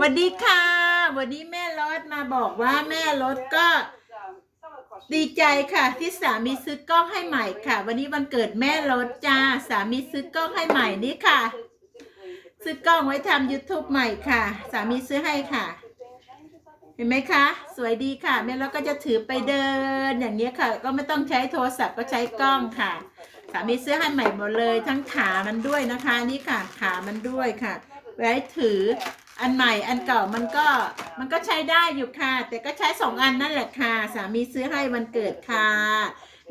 สวัสดีค่ะวันนี้แม่รถมาบอกว่าแม่รถก็ ดีใจค่ะ ที่สามีซื้อกล้องให้ใหม่ค่ะ วันนี้วันเกิดแม่รถจ้า สามีซื้อกล้องให้ใหม่นี่ค่ะ ซื้อกล้องไว้ทำ YouTube ใหม่ค่ะ สามีซื้อให้ค่ะ เห็นไหมคะ สวยดีค่ะ แม่รถก็จะถือไปเดิน อย่างนี้ค่ะ ก็ไม่ต้องใช้โทรศัพท์ก็ใช้กล้องค่ะ สามีซื้อให้ใหม่หมดเลย ทั้งขามันด้วยนะคะ นี่ค่ะ ขามันด้วยค่ะ ไว้ถือ อันใหม่อันเก่ามันก็มันก็ใช้ได้อยู่ค่ะ แต่ก็ใช้สองอันนั่นแหละค่ะ สามีซื้อให้วันเกิดค่ะ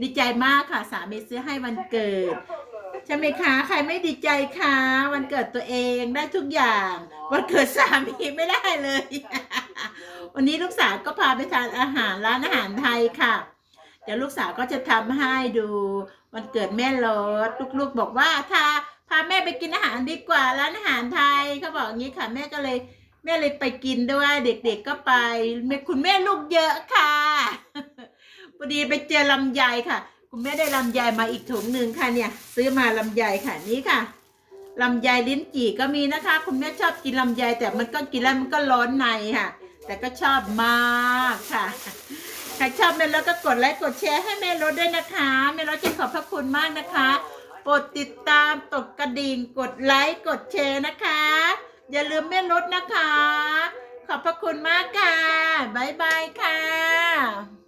ดีใจมากค่ะ สามีซื้อให้วันเกิด ใช่ไหมคะ ใครไม่ดีใจคะวันเกิดตัวเองได้ทุกอย่าง วันเกิดสามีไม่ได้เลย วันนี้ลูกสาวก็พาไปทานอาหารร้านอาหารไทยค่ะเดี๋ยวลูกสาวก็จะทำให้ดูวันเกิดแม่รถลูกๆบอกว่าถ้า พาแม่ไปกินอาหารดีกว่าร้านอาหารไทยเขาบอกอย่างนี้ค่ะ แม่ก็เลยแม่เลยไปกินด้วย เด็กๆก็ไปคุณแม่ลูกเยอะค่ะพอดีไปเจอลำไยค่ะ คุณแม่ได้ลำไยมาอีกถุงหนึ่งค่ะเนี่ย ซื้อมาลำไยค่ะนี่ค่ะลำไยลิ้นจี่ก็มีนะคะ คุณแม่ชอบกินลำไยแต่มันก็กินแล้วมันก็ร้อนในค่ะ แต่ก็ชอบมากค่ะใครชอบแม่รถก็กดไลค์กดแชร์ให้แม่รถด้วยนะคะแม่รถจะขอบพระคุณมากนะคะ กดติดตามตกกระดิ่งกดไลค์กดแชร์นะคะ อย่าลืมแม่ลดนะคะ ขอบพระคุณมากค่ะ บ๊ายบายค่ะ